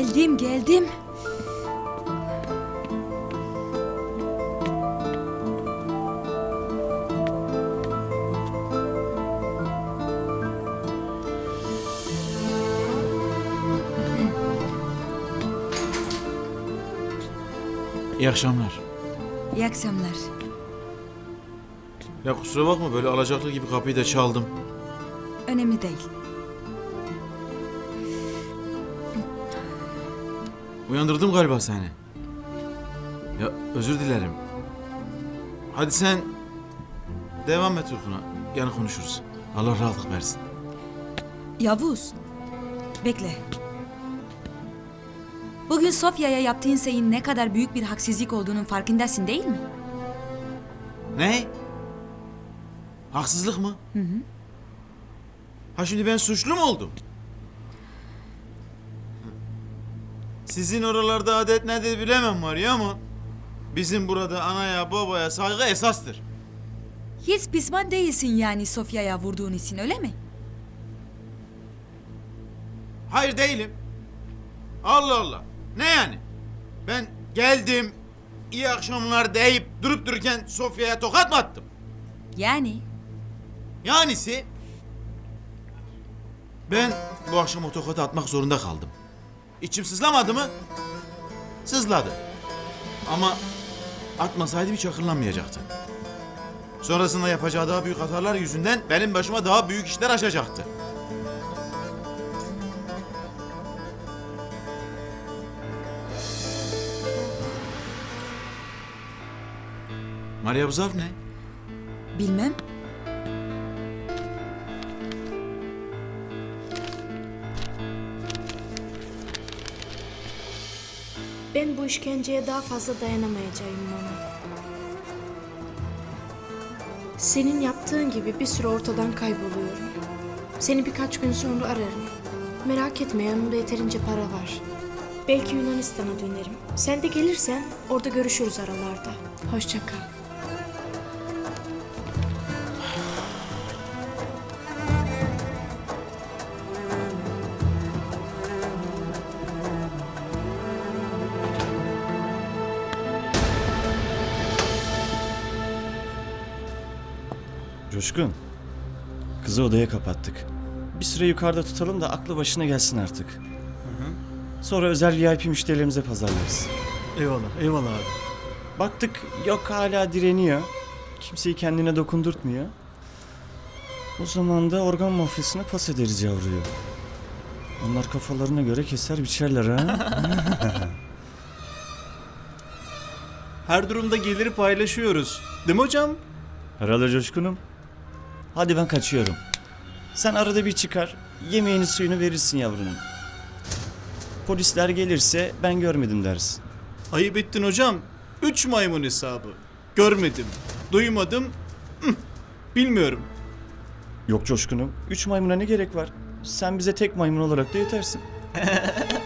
Geldim geldim. İyi akşamlar. İyi akşamlar. Ya kusura bakma böyle alacaklı gibi kapıyı da çaldım. Önemli değil. Uyandırdım galiba seni. Ya özür dilerim. Hadi sen devam et uykuna. Yarın konuşuruz. Allah rahatlık versin. Yavuz. Bekle. Bugün Sofya'ya yaptığın şeyin ne kadar büyük bir haksızlık olduğunun farkındasın değil mi? Ne? Haksızlık mı? Hı hı. Ha şimdi ben suçlu mu oldum? Sizin oralarda adet nedir bilemem var ya ama bizim burada anaya babaya saygı esastır. Hiç pişman değilsin yani Sofya'ya vurduğun için öyle mi? Hayır değilim. Allah Allah. Ne yani? Ben geldim, iyi akşamlar deyip durup dururken Sofya'ya tokat mı attım? Yani Yanisi ben bu akşam o tokatı atmak zorunda kaldım. İçim sızlamadı mı? Sızladı. Ama atmasaydım hiç akıllanmayacaktı. Sonrasında yapacağı daha büyük hatalar yüzünden benim başıma daha büyük işler açacaktı. Maria bu zarf ne? bilmem. Ben bu işkenceye daha fazla dayanamayacağım Mona. Senin yaptığın gibi bir süre ortadan kayboluyorum. Seni birkaç gün sonra ararım. Merak etme yanımda yeterince para var. Belki Yunanistan'a dönerim. Sen de gelirsen orada görüşürüz aralarda. Hoşça kal. Coşkun. Kızı odaya kapattık. Bir süre yukarıda tutalım da aklı başına gelsin artık. Sonra özel VIP müşterilerimize pazarlarız. Eyvallah, eyvallah abi. Baktık yok hala direniyor. Kimseyi kendine dokundurtmuyor. O zaman da organ mafyasına pas ederiz yavruyu. Onlar kafalarına göre keser biçerler ha. Her durumda geliri paylaşıyoruz. Değil mi hocam? Herhalde coşkunum. Hadi ben kaçıyorum. Sen arada bir çıkar, yemeğini suyunu verirsin yavrunun. Polisler gelirse ben görmedim dersin. Ayıp ettin hocam. Üç maymun hesabı. Görmedim, duymadım, ıh, bilmiyorum. Yok coşkunum, üç maymuna ne gerek var? Sen bize tek maymun olarak da yetersin.